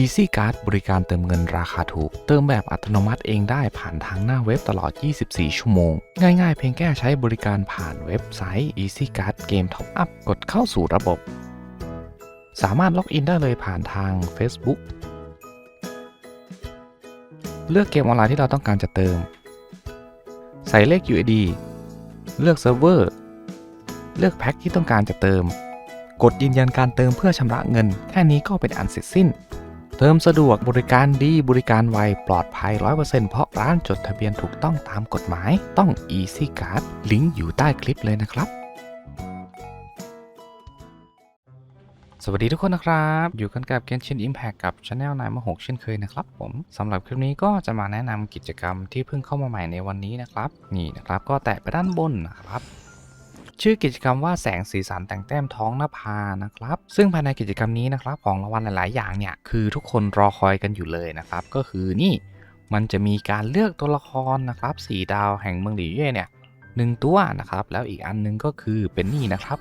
Easy Card บริการเติมเงินราคาถูก เติมแบบอัตโนมัติเองได้ผ่านทางหน้าเว็บตลอด 24 ชั่วโมง ง่ายๆ เพียงแค่ใช้บริการผ่านเว็บไซต์ Easy Card เกม Top Up กดเข้าสู่ระบบ สามารถล็อกอินได้เลยผ่านทาง Facebook เลือกเกมออนไลน์ที่เราต้องการจะเติม ใส่เลข UID เลือกเซิร์ฟเวอร์ เลือกแพ็คที่ต้องการจะเติม กดยืนยันการเติมเพื่อชำระเงิน แค่นี้ก็เป็นอันเสร็จสิ้น เติมสะดวกบริการดีบริการไว ปลอดภัย 100%เพราะร้านจดทะเบียนถูกต้องตามกฎหมายต้อง Easy Card ลิงก์อยู่ใต้คลิปเลยนะครับ สวัสดีทุกคนนะครับ อยู่กันกับ Genshin Impact กับ Channel นายมหกเช่นเคยนะครับผมสำหรับคลิปนี้ก็จะมาแนะนำกิจกรรมที่เพิ่งเข้ามาใหม่ในวันนี้นะครับ นี่นะครับก็แตะไปด้านบนนะครับ ชื่อกิจกรรมว่าแสงสีสันแต่งแต้มท้องนภานะครับ ซึ่งภายในกิจกรรมนี้นะครับของรางวัลหลาย ๆ อย่างเนี่ยคือทุกคนรอคอยกันอยู่เลยนะครับ ก็คือนี่มันจะมีการเลือกตัวละครนะครับสีดาวแห่งเมืองหลี่เย่เนี่ยหนึ่งตัวนะครับ แล้วอีกอันหนึงก็คือเป็นนี่นะครับ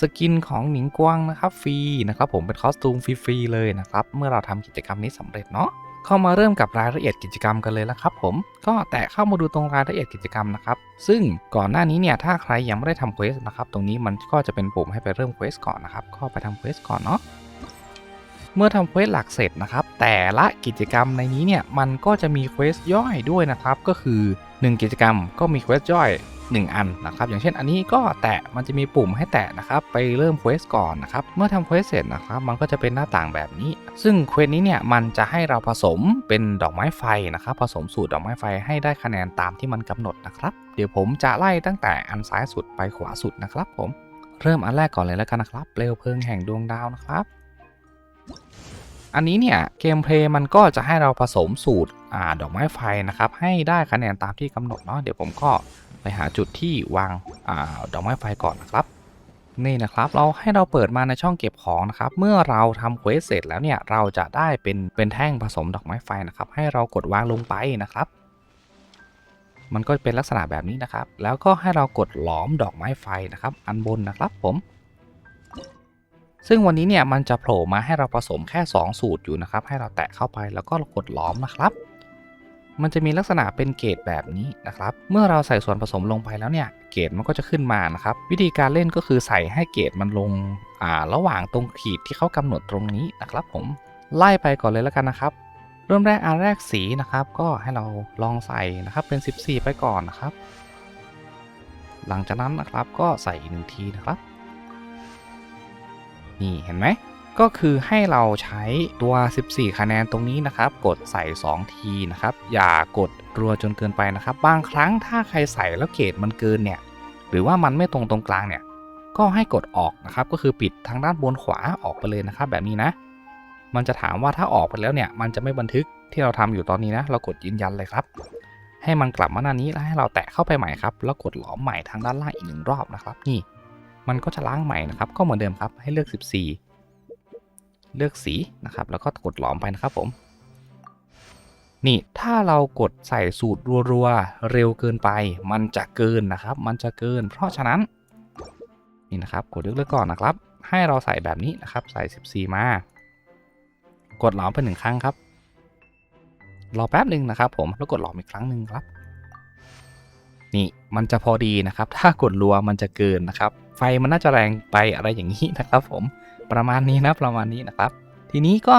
สกินของหนิงกวางนะครับฟรีนะครับผมเป็นคอสตูมฟรีๆเลยนะครับ เมื่อเราทำกิจกรรมนี้สำเร็จเนาะ เข้ามาเริ่มกับรายละเอียดกิจกรรมกันเลยแล้วครับผม ก็แตะเข้ามาดูตรงรายละเอียดกิจกรรมนะครับ ซึ่งก่อนหน้านี้เนี่ยถ้าใครยังไม่ได้ทำเควสนะครับ ตรงนี้มันก็จะเป็นปุ่มให้ไปเริ่มเควสก่อนนะครับ ก็ไปทำเควสก่อนเนาะ เมื่อทำเควสหลักเสร็จนะครับ แต่ละกิจกรรมในนี้เนี่ยมันก็จะมีเควสย่อยด้วยนะครับ ก็คือ 1 กิจกรรมก็มีเควสย่อย 1 อันนะครับอย่างเช่นอันนี้ก็แตะมันจะมีปุ่มให้แตะนะครับไปเริ่มเควสก่อนนะครับเมื่อทำเควสเสร็จนะครับมันก็จะเป็นหน้าต่างแบบนี้ ซึ่งเควสนี้เนี่ยมันจะให้เราผสมเป็นดอกไม้ไฟนะครับผสมสูตรดอกไม้ไฟให้ได้คะแนนตามที่มันกำหนดนะครับเดี๋ยวผมจะไล่ตั้งแต่อันซ้ายสุดไปขวาสุดนะครับผมเริ่มอันแรกก่อนเลยแล้วกันนะครับเปลวเพลิงแห่งดวงดาวนะครับอันนี้เนี่ยเกมเพลย์มันก็จะให้เราผสมสูตรอดอกไม้ไฟนะครับให้ได้คะแนนตามที่กำหนดเนาะเดี๋ยวผมก็ ไปหาจุดที่วางอาดอกไม้ไฟก่อนนะครับ นี่นะครับเราให้เราเปิดมาในช่องเก็บของนะครับ เมื่อเราทำเควสเสร็จแล้วเนี่ยเราจะได้เป็นเป็นแท่งผสมดอกไม้ไฟนะครับ ให้เรากดวางลงไปนะครับ มันก็เป็นลักษณะแบบนี้นะครับ แล้วก็ให้เรากดหลอมดอกไม้ไฟนะครับ อันบนนะครับผมซึ่งวันนี้เนี่ยมันจะโผล่มาให้เราผสมแค่ 2 สูตรอยู่นะครับ ให้เราแตะเข้าไปแล้วก็กดหลอมนะครับ มันจะมีลักษณะเป็นเกรดแบบนี้นะครับ เมื่อเราใส่ส่วนผสมลงไปแล้วเนี่ย เกรดมันก็จะขึ้นมานะครับ วิธีการเล่นก็คือใส่ให้เกรดมันลงอ่าระหว่างตรงขีดที่เขากำหนดตรงนี้นะครับผม ไล่ไปก่อนเลยแล้วกันนะครับ เริ่มแรกอันแรกสีนะครับ ก็ให้เราลองใส่นะครับเป็น 14 ไปก่อนนะครับ หลังจากนั้นนะครับก็ใส่อีกหนึ่งทีนะครับ นี่เห็นไหม ก็คือให้เราใช้ตัว 14 คะแนนตรงนี้นะครับ กดใส่ 2 ทีนะครับ อย่ากดรัวจนเกินไปนะครับ บางครั้งถ้าใครใส่แล้วเกรดมันเกินเนี่ย หรือว่ามันไม่ตรงตรงกลางเนี่ย ก็ให้กดออกนะครับ ก็คือปิดทางด้านบนขวาออกไปเลยนะครับ แบบนี้นะ มันจะถามว่าถ้าออกไปแล้วเนี่ย มันจะไม่บันทึกที่เราทำอยู่ตอนนี้นะ เรากดยืนยันเลยครับ ให้มันกลับมาหน้านี้แล้วให้เราแตะเข้าไปใหม่ครับ แล้วกดหลอมใหม่ทางด้านล่างอีกหนึ่งรอบนะครับ นี่ มันก็จะล้างใหม่นะครับ ก็เหมือนเดิมครับ ให้เลือก 14 เลือกสีนะครับ แล้วก็กดหลอมไปนะครับผมนี่ถ้าเรากดใส่สูตรรัวๆเร็วเกินไป มันจะเกินนะครับ มันจะเกิน เพราะฉะนั้นนี่นะครับกดเลือกเลือกก่อนนะครับ ให้เราใส่แบบนี้นะครับใส่ 14 มา กดหลอมไปหนึ่งครั้งครับรอแป๊บหนึ่งนะครับ ผมแล้วกดหลอมอีกครั้งหนึ่งครับนี่มันจะพอดีนะครับ ถ้ากดรัวมันจะเกินนะครับ ไฟมันน่าจะแรงไปอะไรอย่างนี้นะครับผม ประมาณนี้นะประมาณนี้นะครับ ทีนี้ก็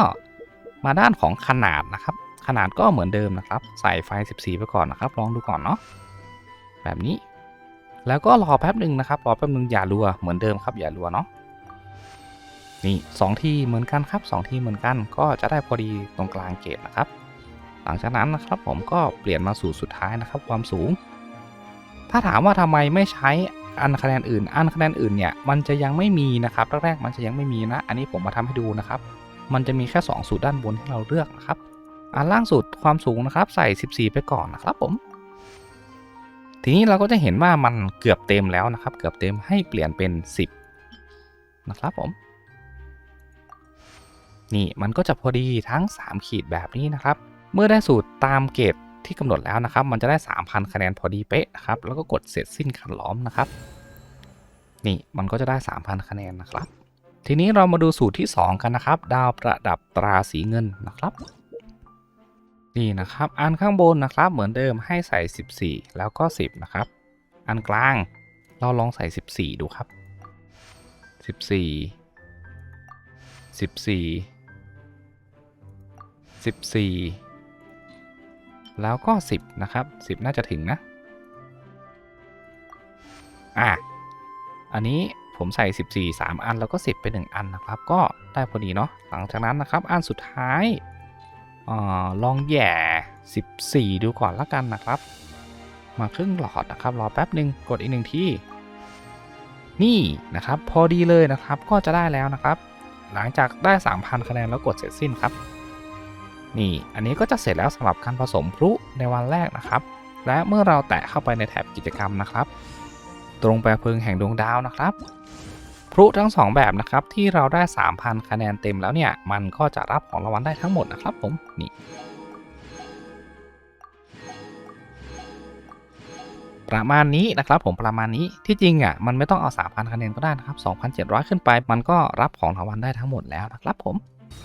มาด้านของขนาดนะครับ ขนาดก็เหมือนเดิมนะครับ ใส่ไฟ 14 ไปก่อนนะครับ ลองดูก่อนเนาะแบบนี้ แล้วก็รอแป๊บหนึ่งนะครับรอแป๊บหนึ่งอย่ารัวเหมือนเดิมครับอย่ารัวเนาะนี่สองที่เหมือนกันครับสองที่เหมือนกันก็จะได้พอดีตรงกลางเกตนะครับ หลังจากนั้นนะครับผมก็เปลี่ยนมาสู่สุดท้ายนะครับ ความสูง ถ้าถามว่าทำไมไม่ใช้ อันคะแนนอื่น อันคะแนนอื่นเนี่ยมันจะยังไม่มีนะครับแรกๆมันจะยังไม่มีนะ อันนี้ผมมาทำให้ดูนะครับ มันจะมีแค่ 2 สูตรด้านบนให้เราเลือกนะครับ อันล่างสุดความสูงนะครับ ใส่ 14 ไปก่อนนะครับผม ทีนี้เราก็จะเห็นว่ามันเกือบเต็มแล้วนะครับ เกือบเต็มให้เปลี่ยนเป็น 10 นะครับผม นี่มันก็จะพอดีทั้ง 3 ขีดแบบนี้นะครับ เมื่อได้สูตรตามเกรด ที่กำหนดแล้วนะครับ มันจะได้ 3,000 คะแนนพอดีเป๊ะนะครับ แล้วก็กดเสร็จสิ้นการล้อมนะครับ นี่มันก็จะได้ 3,000 คะแนนนะครับ ทีนี้เรามาดูสูตรที่ 2 กันนะครับ ดาวประดับตราสีเงินนะครับนี่นะครับ อันข้างบนนะครับเหมือนเดิมให้ใส่ 14 แล้วก็ 10 นะครับ อันกลางเราลองใส่ 14 ดูครับ 14 14 14 แล้วก็ 10 นะครับ 10 น่าจะถึงนะ อะ อันนี้ผมใส่ 14 3 อันแล้วก็ 10 ไป 1 อันนะครับ ก็ได้พอดีเนาะ หลังจากนั้นนะครับ อันสุดท้ายอาลองแย่ 14 ดูก่อนละกันนะครับ มาครึ่งหลอดนะครับ รอแป๊บหนึ่งกดอีกหนึ่งที่ นี่นะครับ พอดีเลยนะครับ ก็จะได้แล้วนะครับ หลังจากได้ 3,000 คะแนนแล้วกดเสร็จสิ้นครับ นี่ อันนี้ก็จะเสร็จแล้วสำหรับการผสมพลุในวันแรกนะครับ และเมื่อเราแตะเข้าไปในแถบกิจกรรมนะครับ ตรงแปเพลิงแห่งดวงดาวนะครับ พลุทั้ง 2 แบบนะครับที่เราได้ 3,000 คะแนนเต็มแล้วเนี่ย มันก็จะรับของรางวัลได้ทั้งหมดนะครับผม นี่ ประมาณนี้นะครับผมประมาณนี้ ที่จริงอะมันไม่ต้องเอา 3,000 คะแนนก็ได้นะครับ 2,700 ขึ้นไป มันก็รับของรางวัลได้ทั้งหมดแล้วนะครับผม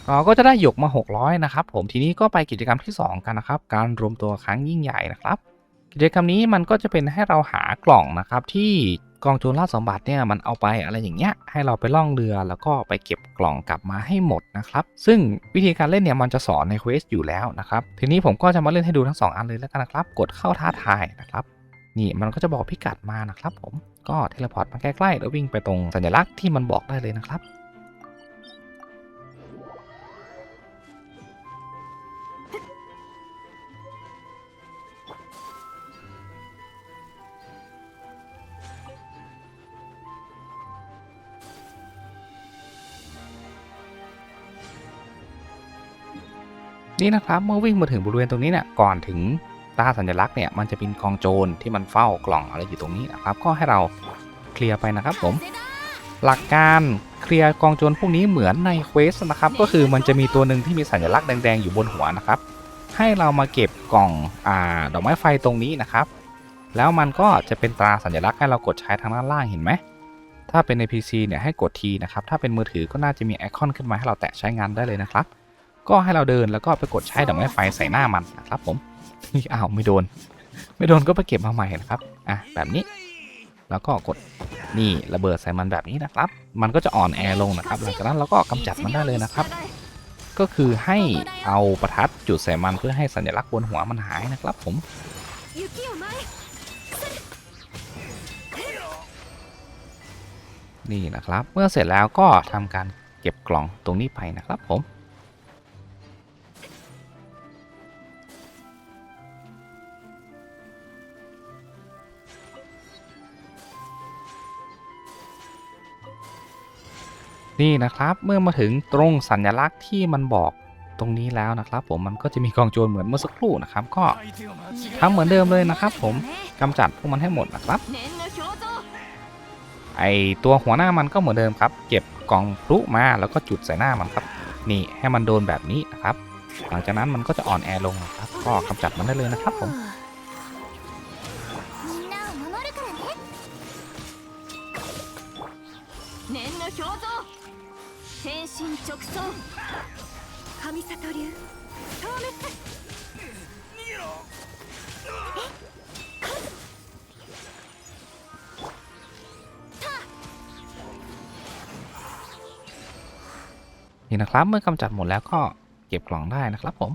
เราก็จะได้หยกมา 600 นะครับผมทีนี้ก็ไปกิจกรรมที่ 2 กันนะครับ การรวมตัวครั้งยิ่งใหญ่นะครับ กิจกรรมนี้มันก็จะเป็นให้เราหากล่องนะครับ ที่กองโจรล่าสมบัติเนี่ยมันเอาไปอะไรอย่างเงี้ยให้เราไปล่องเรือแล้วก็ไปเก็บกล่องกลับมาให้หมดนะครับ ซึ่งวิธีการเล่นเนี่ยมันจะสอนในเควสอยู่แล้วนะครับ ทีนี้ผมก็จะมาเล่นให้ดูทั้ง 2 อันเลยแล้วกันนะครับ กดเข้าท้าทายนะครับ นี่มันก็จะบอกพิกัดมานะครับ ผมก็เทเลพอร์ตมาใกล้ๆแล้ววิ่งไปตรงสัญลักษณ์ที่มันบอกได้เลยนะครับ นี่นะครับเมื่อวิ่งมาถึงบริเวณตรงนี้เนี่ยก่อนถึงตาสัญลักษณ์เนี่ยมันจะเป็นกองโจรที่มันเฝ้ากล่องอะไรอยู่ตรงนี้นะครับ ก็ให้เราเคลียร์ไปนะครับผม หลักการเคลียร์กองโจรพวกนี้เหมือนในเควสนะครับ ก็คือมันจะมีตัวหนึ่งที่มีสัญลักษณ์แดงๆอยู่บนหัวนะครับ ให้เรามาเก็บกล่องอ่าดอกไม้ไฟตรงนี้นะครับ แล้วมันก็จะเป็นตราสัญลักษณ์ให้เรากดใช้ทางด้านล่างเห็นไหมถ้าเป็นใน PC เนี่ยให้กดทีนะครับ ถ้าเป็นมือถือก็น่าจะมีไอคอนขึ้นมาให้เราแตะใช้งานได้เลยนะครับ ก็ให้เราเดินแล้วก็ไปกดใช้ดอกไม้ไฟใส่หน้ามันนะครับผมอ้าวไม่โดน ไม่โดนก็ไปเก็บมาใหม่นะครับอะแบบนี้ แล้วก็กดนี่ระเบิดใส่มันแบบนี้นะครับ มันก็จะอ่อนแอลงนะครับหลังจากนั้นเราก็กำจัดมันได้เลยนะครับ ก็คือให้เอาประทัดจุดใส่มันเพื่อให้สัญลักษณ์บนหัวมันหายนะครับผมนี่นะครับ เมื่อเสร็จแล้วก็ทำการเก็บกล่องตรงนี้ไปนะครับผม นี่นะครับเมื่อมาถึงตรงสัญลักษณ์ที่มันบอกตรงนี้แล้วนะครับ ผมมันก็จะมีกองโจรเหมือนเมื่อสักครู่นะครับ ก็ทำเหมือนเดิมเลยนะครับ ผมกำจัดพวกมันให้หมดนะครับไอตัวหัวหน้ามันก็เหมือนเดิมครับ เก็บกองพลุมาแล้วก็จุดใส่หน้ามันครับ นี่ให้มันโดนแบบนี้นะครับ หลังจากนั้นมันก็จะอ่อนแอลงครับ ก็กำจัดมันได้เลยนะครับผม 直送神里流消灭นี่นะครับ เมื่อกำจัดหมดแล้วก็เก็บกล่องได้นะครับ ผม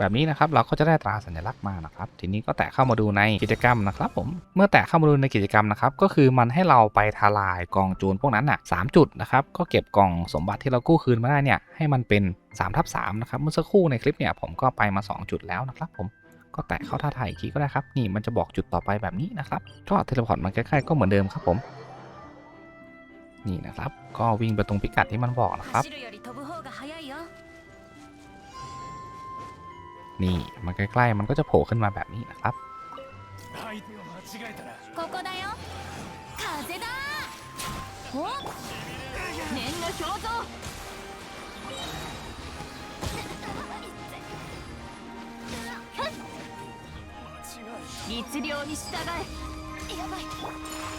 แบบนี้นะครับเราก็จะได้ตราสัญลักษณ์มานะครับ ทีนี้ก็แตะเข้ามาดูในกิจกรรมนะครับผมเมื่อแตะเข้ามาดูในกิจกรรมนะครับก็คือมันให้เราไปทลายกองโจรพวกนั้นน่ะสามจุดนะครับก็เก็บกล่องสมบัติที่เรากู้คืนมาได้เนี่ยให้มันเป็น3ทับ3นะครับเมื่อสักครู่ในคลิปเนี่ยผมก็ไปมา 2 จุดแล้วนะครับผมก็แตะเข้าท่าทายอีกทีก็ได้ครับนี่มันจะบอกจุดต่อไปแบบนี้นะครับก็เทเลพอร์ตมาใกล้ๆก็เหมือนเดิมครับผมนี่นะครับ ก็วิ่งไปตรงพิกัดที่มันบอกนะครับ นี่มันใกล้ๆมันก็จะโผล่ขึ้นมาแบบนี้นะครับ ここだよ風だお念の表情律令に従えやばい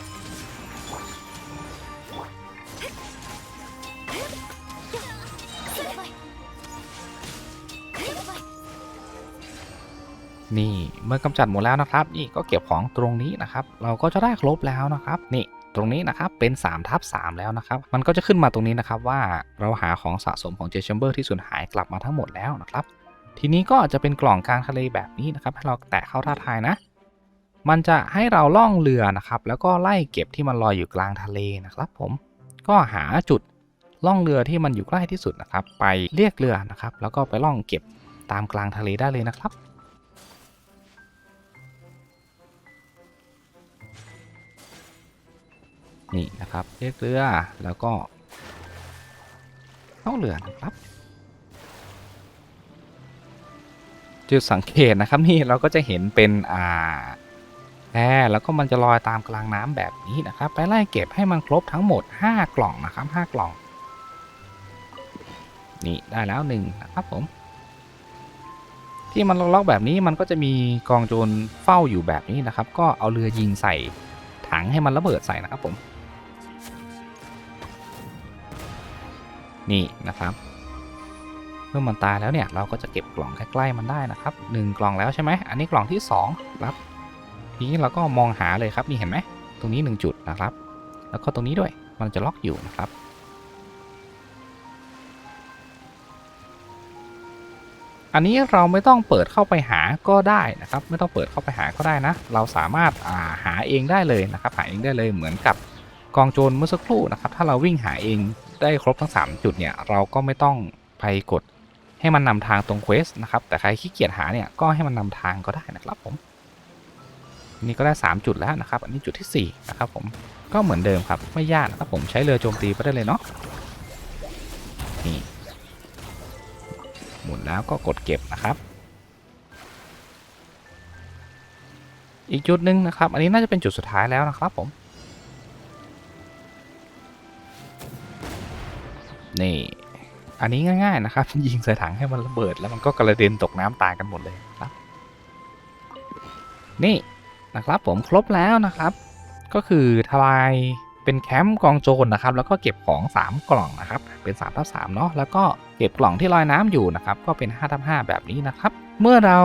นี่เมื่อกำจัดหมดแล้วนะครับ นี่ก็เก็บของตรงนี้นะครับ เราก็จะได้ครบแล้วนะครับ นี่ตรงนี้นะครับเป็น3ทับ3แล้วนะครับ มันก็จะขึ้นมาตรงนี้นะครับว่าเราหาของสะสมของเจชัมเบอร์ที่สูญหายกลับมาทั้งหมดแล้วนะครับ ทีนี้ก็จะเป็นกล่องกลางทะเลแบบนี้นะครับ ให้เราแตะเข้าท่าทายนะ มันจะให้เราล่องเรือนะครับ แล้วก็ไล่เก็บที่มันลอยอยู่กลางทะเลนะครับ ผมก็หาจุดล่องเรือที่มันอยู่ใกล้ที่สุดนะครับ ไปเรียกเรือนะครับ แล้วก็ไปล่องเก็บตามกลางทะเลได้เลยนะครับ นี่นะครับเรียกเรือแล้วก็ล่องเรือนะครับจุดสังเกตนะครับนี่เราก็จะเห็นเป็นอ่าแพแล้วก็มันจะลอยตามกลางน้ำแบบนี้นะครับ ไปไล่เก็บให้มันครบทั้งหมด 5 กล่องนะครับ 5 กล่อง นี่ได้แล้วหนึ่งนะครับผม ที่มันล็อกๆแบบนี้มันก็จะมีกองโจรเฝ้าอยู่แบบนี้นะครับ ก็เอาเรือยิงใส่ถังให้มันระเบิดใส่นะครับผม นี่นะครับเมื่อมันตายแล้วเนี่ยเราก็จะเก็บกล่องใกล้ๆมันได้นะครับหนึ่งกล่องแล้วใช่ไหมอันนี้กล่องที่ 2 ครับ ทีนี้เราก็มองหาเลยครับนี่เห็นไหมตรงนี้ 1 จุดนะครับ แล้วก็ตรงนี้ด้วยมันจะล็อกอยู่นะครับ อันนี้เราไม่ต้องเปิดเข้าไปหาก็ได้นะครับ ไม่ต้องเปิดเข้าไปหาก็ได้นะ เราสามารถาหาเองได้เลยนะครับ หาเองได้เลยเหมือนกับ กองโจรเมื่อสักครู่นะครับ ถ้าเราวิ่งหาเองได้ครบทั้ง 3 จุดเนี่ยเราก็ไม่ต้องไปกดให้มันนำทางตรงเควสนะครับ แต่ใครขี้เกียจหาเนี่ยก็ให้มันนำทางก็ได้นะครับผม นี่ก็ได้ 3 จุดแล้วนะครับ อันนี้จุดที่ 4 นะครับผมก็เหมือนเดิมครับไม่ยากนะครับผมใช้เรือโจมตีไปได้เลยเนาะนี่หมุนแล้วก็กดเก็บนะครับ อีกจุดหนึ่งนะครับ อันนี้น่าจะเป็นจุดสุดท้ายแล้วนะครับผม นี่ อันนี้ง่ายๆนะครับ ยิงใส่ถังให้มันระเบิด แล้วมันก็กระเด็นตกน้ำตายกันหมดเลยครับ นี่นะครับผมครบแล้วนะครับ ก็คือทลายเป็นแคมป์กองโจรนะครับ แล้วก็เก็บของ 3 กล่องนะครับ เป็น3ทับ3เนาะแล้วก็เก็บกล่องที่ลอยน้ำอยู่นะครับ ก็เป็น5ทับ5แบบนี้นะครับ เมื่อเรา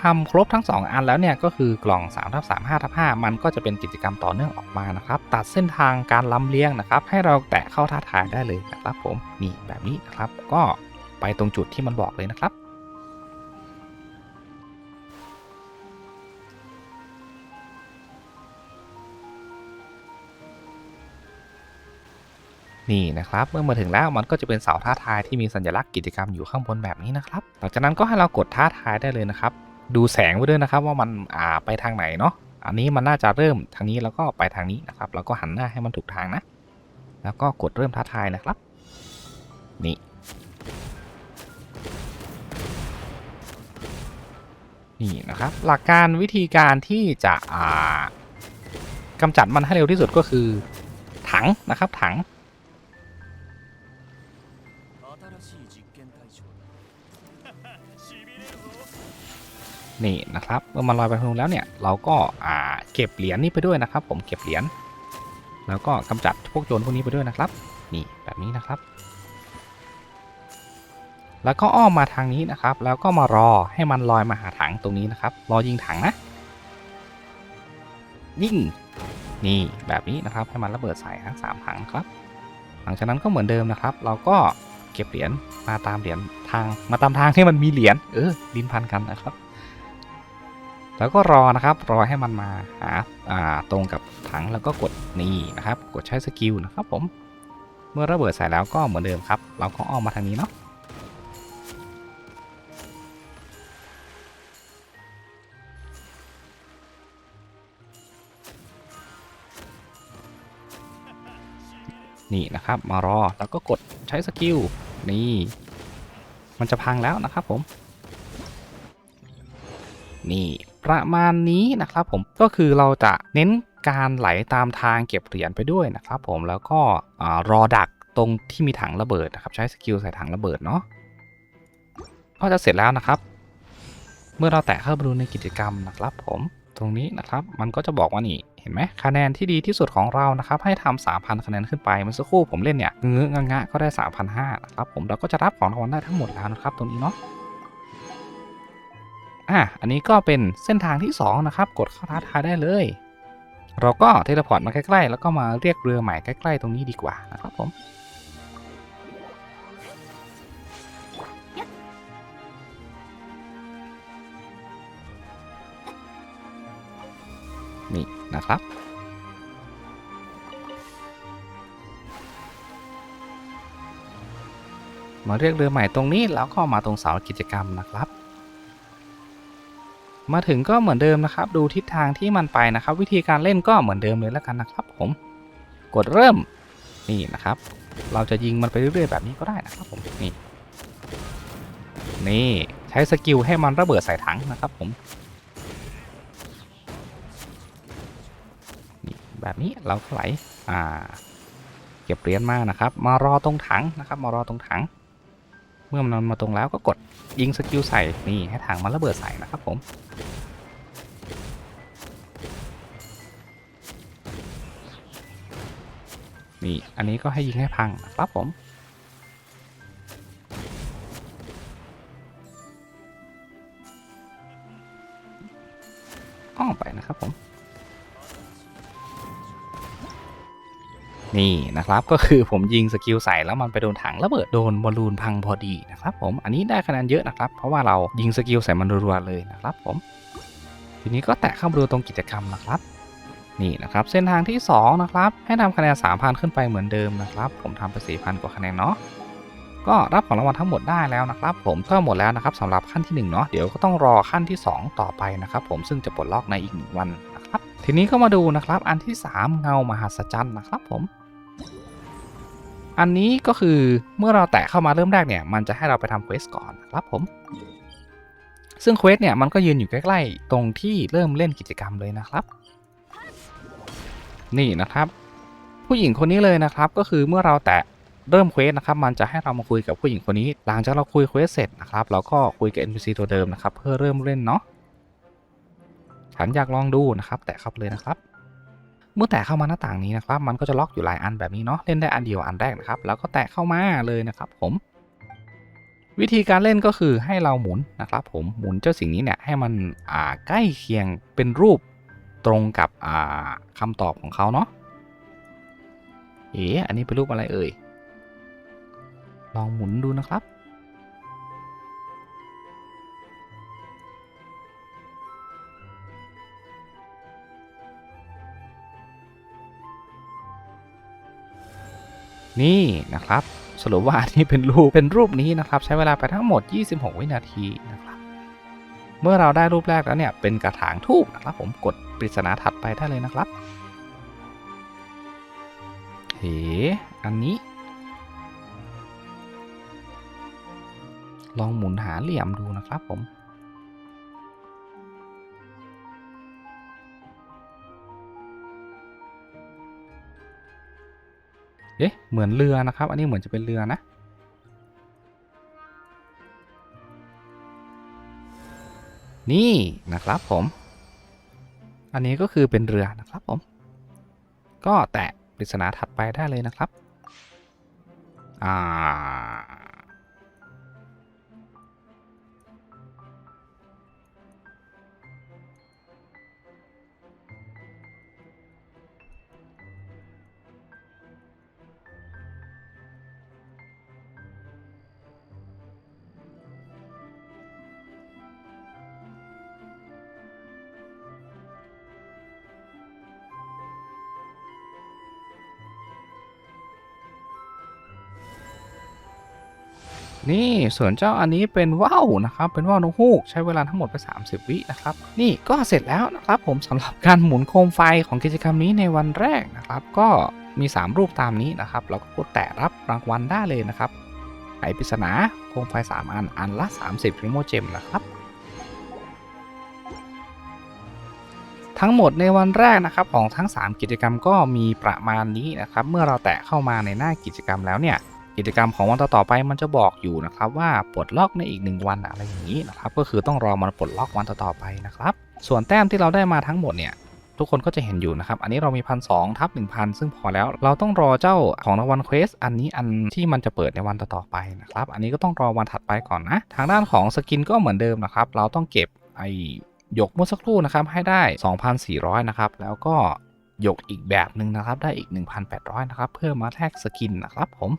ทำครบทั้ง 2 อันแล้วเนี่ยก็คือกล่อง3ทับ3 5ทับ5มันก็จะเป็นกิจกรรมต่อเนื่องออกมานะครับ ตัดเส้นทางการลำเลียงนะครับ ให้เราแตะเข้าท่าทายได้เลยนะครับผมนี่แบบนี้นะครับ ก็ไปตรงจุดที่มันบอกเลยนะครับ นี่นะครับเมื่อมาถึงแล้วมันก็จะเป็นเสาท้าทายที่มีสัญลักษณ์กิจกรรมอยู่ข้างบนแบบนี้นะครับหลังจากนั้นก็ให้เรากดท้าทายได้เลยนะครับ ดูแสงไว้ด้วยนะครับว่ามันอ่าไปทางไหนเนาะอันนี้มันน่าจะเริ่มทางนี้แล้วก็ไปทางนี้นะครับแล้วก็หันหน้าให้มันถูกทางนะ แล้วก็กดเริ่มท้าทายนะครับ นี่นี่นะครับหลักการวิธีการที่จะอ่ากำจัดมันให้เร็วที่สุดก็คือ ถังนะครับถัง นี่นะครับเมื่อมันลอยไปทางนู้นแล้วเนี่ยเราก็อ่าเก็บเหรียญนี่ไปด้วยนะครับ ผมเก็บเหรียญแล้วก็กำจัดพวกโจรพวกนี้ไปด้วยนะครับ นี่แบบนี้นะครับ แล้วก็อ้อมมาทางนี้นะครับ แล้วก็มารอให้มันลอยมาหาถังตรงนี้นะครับ รอยิงถังนะ ยิงนี่แบบนี้นะครับให้มันระเบิดใส่ทั้งสามถังครับ หลังจากนั้นก็เหมือนเดิมนะครับ เราก็เก็บเหรียญมาตามเหรียญทางมาตามทางที่มันมีเหรียญเออดินพันกันนะครับ แล้วก็รอนะครับ รอให้มันมาหาาตรงกับถังแล้วก็กดนี่นะครับ กดใช้สกิลนะครับผม เมื่อระเบิดใส่แล้วก็เหมือนเดิมครับ เราก็อ้อมมาทางนี้เนาะนี่นะครับ มารอแล้วก็กดใช้สกิลนี่ มันจะพังแล้วนะครับผม นี่ ประมาณนี้นะครับผมก็คือเราจะเน้นการไหลตามทางเก็บเหรียญไปด้วยนะครับผมแล้วก็รอดักตรงที่มีถังระเบิดนะครับใช้สกิลใส่ถังระเบิดเนาะก็จะเสร็จแล้วนะครับ เมื่อเราแตะเข้าไปดูในกิจกรรมนะครับ ผมตรงนี้นะครับมันก็จะบอกว่านี่เห็นไหมคะแนนที่ดีที่สุดของเรานะครับให้ทำ3,000 คะแนนขึ้นไปเมื่อสักครู่ผมเล่นเนี่ยเงื้องะงะก็ได้ 3,500นะครับผมเราก็จะรับของรางวัลได้ทั้งหมดแล้วนะครับตรงนี้เนาะ อะอันนี้ก็เป็นเส้นทางที่ 2 นะครับ กดเข้าท้าทายได้เลย เราก็เทเลพอร์ตมาใกล้ๆ แล้วก็มาเรียกเรือใหม่ใกล้ๆ ตรงนี้ดีกว่านะครับผมนี่นะครับ มาเรียกเรือใหม่ตรงนี้แล้วก็มาตรงเสากิจกรรมนะครับ มาถึงก็เหมือนเดิมนะครับ ดูทิศทางที่มันไปนะครับ วิธีการเล่นก็เหมือนเดิมเลยแล้วกันนะครับ ผม กดเริ่มนี่นะครับ เราจะยิงมันไปเรื่อยๆแบบนี้ก็ได้นะครับ ผมนี่นี่ใช้สกิลให้มันระเบิดใส่ถังนะครับผมนี่แบบนี้เราก็ไหลอ่า เก็บเหรียญมานะครับ มารอตรงถังนะครับ มารอตรงถัง เมื่อมันมาตรงแล้วก็กดยิงสกิลใส่นี่ให้ถังมันระเบิดใส่นะครับผมนี่อันนี้ก็ให้ยิงให้พังนะครับผม อ้อมไปนะครับผม นี่นะครับก็คือผมยิงสกิลใส่แล้วมันไปโดนถังระเบิดโดนบอลลูนพังพอดีนะครับผมอันนี้ได้คะแนนเยอะนะครับ เพราะว่าเรายิงสกิลใส่มันรัวๆเลยนะครับผมทีนี้ก็แตะเข้ามาดูตรงกิจกรรมนะครับนี่นะครับเส้นทางที่ 2 นะครับ ให้ทำคะแนน 3,000 ขึ้นไปเหมือนเดิมนะครับ ผมทำไป 4,000 กว่าคะแนนเนาะก็รับของรางวัลทั้งหมดได้แล้วนะครับ ผมก็หมดแล้วนะครับสำหรับขั้นที่1เนาะเดี๋ยวก็ต้องรอขั้นที่ 2 ต่อไปนะครับผมซึ่งจะปลดล็อกในอีกหนึ่งวันนะครับ ทีนี้ก็มาดูนะครับอันที่ 3 เงามหัศจรรย์นะครับผม อันนี้ก็คือเมื่อเราแตะเข้ามาเริ่มแรกเนี่ย มันจะให้เราไปทำเควสก่อนนะครับผม ซึ่งเควสเนี่ยมันก็ยืนอยู่ใกล้ๆ ตรงที่เริ่มเล่นกิจกรรมเลยนะครับ นี่นะครับ ผู้หญิงคนนี้เลยนะครับ ก็คือเมื่อเราแตะเริ่มเควสนะครับ มันจะให้เรามาคุยกับผู้หญิงคนนี้ หลังจากเราคุยเควสเสร็จนะครับ เราก็คุยกับ NPC ตัวเดิมนะครับ เพื่อเริ่มเล่นเนาะ ฉันอยากลองดูนะครับ แตะเข้าไปเลยนะครับ เมื่อแตะเข้ามาหน้าต่างนี้นะครับ มันก็จะล็อกอยู่หลายอันแบบนี้เนาะ เล่นได้อันเดียวอันแรกนะครับ แล้วก็แตะเข้ามาเลยนะครับผม วิธีการเล่นก็คือให้เราหมุนนะครับ ผม หมุนเจ้าสิ่งนี้เนี่ยให้มันอ่าใกล้เคียงเป็นรูปตรงกับอ่าคำตอบของเขาเนาะ เอ๋อันนี้เป็นรูปอะไรเอ่ย ลองหมุนดูนะครับ นี่นะครับสรุปว่าอันนี้เป็นรูปเป็นรูปนี้นะครับ ใช้เวลาไปทั้งหมด 26 วินาทีนะครับ เมื่อเราได้รูปแรกแล้วเนี่ยเป็นกระถางทูบนะครับ ผมกดปริศนาถัดไปได้เลยนะครับเฮ้อันนี้ ลองหมุนหาเหลี่ยมดูนะครับผม เอ๊ะ เหมือนเรือนะครับ อันนี้เหมือนจะเป็นเรือนะ นี่นะครับผม อันนี้ก็คือเป็นเรือนะครับผม ก็แตะปริศนาถัดไปได้เลยนะครับ อ่า นี่ส่วนเจ้าอันนี้เป็นว่าวนะครับ เป็นว่าวนกฮูกใช้เวลาทั้งหมดไป 30 วินะครับ นี่ก็เสร็จแล้วนะครับ ผมสำหรับการหมุนโคมไฟของกิจกรรมนี้ในวันแรกนะครับ ก็มี 3 รูปตามนี้นะครับ เราก็กดแตะรับรางวัลได้เลยนะครับไขปริศนาโคมไฟ 3 อัน อันละ 30ริโมเจมนะครับทั้งหมดในวันแรกนะครับของทั้ง 3 กิจกรรมก็มีประมาณนี้นะครับ เมื่อเราแตะเข้ามาในหน้ากิจกรรมแล้วเนี่ย กิจกรรมของวันต่อๆไปมันจะบอกอยู่นะครับว่าปลดล็อกในอีกหนึ่งวันอะไรอย่างนี้นะครับก็คือต้องรอมันปลดล็อกวันต่อๆไปนะครับส่วนแต้มที่เราได้มาทั้งหมดเนี่ยทุกคนก็จะเห็นอยู่นะครับ อันนี้เรามีพันสทับหนึ่งพันซึ่งพอแล้ว เราต้องรอเจ้าของรางวัลเควสอันนี้อันที่มันจะเปิดในวันต่อๆไปนะครับ อันนี้ก็ต้องรอวันถัดไปก่อนนะ ทางด้านของสกินก็เหมือนเดิมนะครับ เราต้องเก็บไอหยกเมื่อสักครู่นะครับให้ได้ 2,400 นะครับ แล้วก็หยกอีกแบบหนึ่งนะครับ ได้อีก 1,800 นะครับ เพื่อมาแลกสกินนะครับผม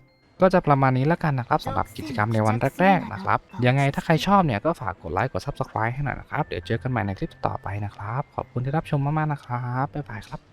ก็จะประมาณนี้แล้วกันนะครับสำหรับกิจกรรมในวันแรกๆนะครับ ยังไงถ้าใครชอบเนี่ยก็ฝากกดไลค์กด Subscribe ให้หน่อยนะครับ เดี๋ยวเจอกันใหม่ในคลิปต่อไปนะครับ ขอบคุณที่รับชมมากๆนะครับ บ๊ายบายครับ